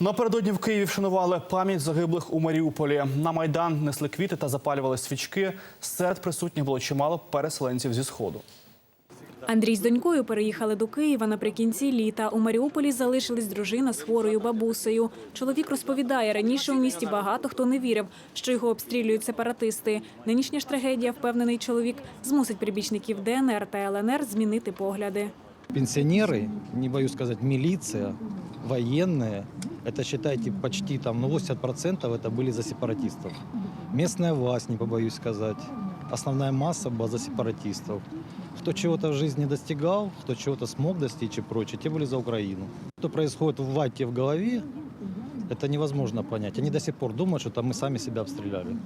Напередодні в Києві вшанували пам'ять загиблих у Маріуполі. На майдан несли квіти та запалювали свічки. Серед присутніх було чимало переселенців зі сходу. Андрій з донькою переїхали до Києва наприкінці літа. У Маріуполі залишилась дружина з хворою бабусею. Чоловік розповідає, раніше у місті багато хто не вірив, що його обстрілюють сепаратисти. Нинішня ж трагедія, впевнений чоловік, змусить прибічників ДНР та ЛНР змінити погляди. Пенсионеры, не боюсь сказать, милиция, военные, это считайте почти там, ну 80% это были за сепаратистов. Местная власть, не побоюсь сказать, основная масса была за сепаратистов. Кто чего-то в жизни достигал, кто чего-то смог достичь и прочее, те были за Украину. Что происходит в Ваке в голове, это невозможно понять. Они до сих пор думают, что там мы сами себя обстреляли.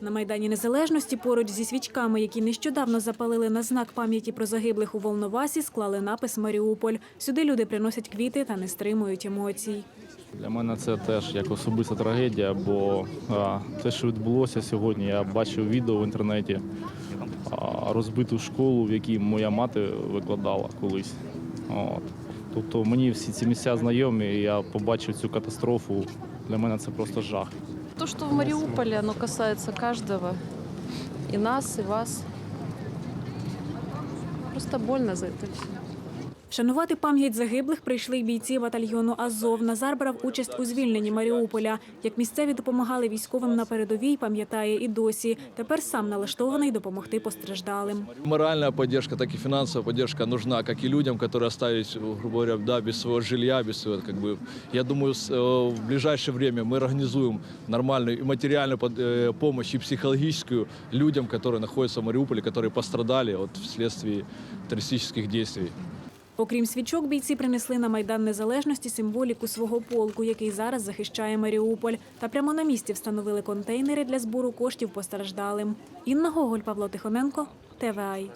На Майдані Незалежності поруч зі свічками, які нещодавно запалили на знак пам'яті про загиблих у Волновасі, склали напис Маріуполь. Сюди люди приносять квіти та не стримують емоцій. Для мене це теж як особиста трагедія, бо а, те, що відбулося сьогодні, я бачив відео в інтернеті а, розбиту школу, в якій моя мати викладала колись. От. Тобто мені всі ці місця знайомі, і я побачив цю катастрофу. Для мене це просто жах. То, что в Мариуполе, оно касается каждого. И нас, и вас. Просто больно за это все. Вшанувати пам'ять загиблих прийшли й бійці батальйону Азов. Назар брав участь у звільненні Маріуполя. Як місцеві допомагали військовим на передовій, пам'ятає і досі. Тепер сам налаштований допомогти постраждалим. Моральная поддержка, так и финансовая поддержка нужна, как и людям, которые остались, грубо говоря, да, без своего жилья, без своего, как бы. Я думаю, с- э, в ближайшее время мы организуем нормальную и материальную под- э, помощь, и психологическую людям, которые находятся в Мариуполе, которые пострадали от вследствие террористических действий. Окрім свічок, бійці принесли на Майдан Незалежності символіку свого полку, який зараз захищає Маріуполь. Та прямо на місці встановили контейнери для збору коштів постраждалим. Інна Гоголь, Павло Тихоненко, ТВАЙ.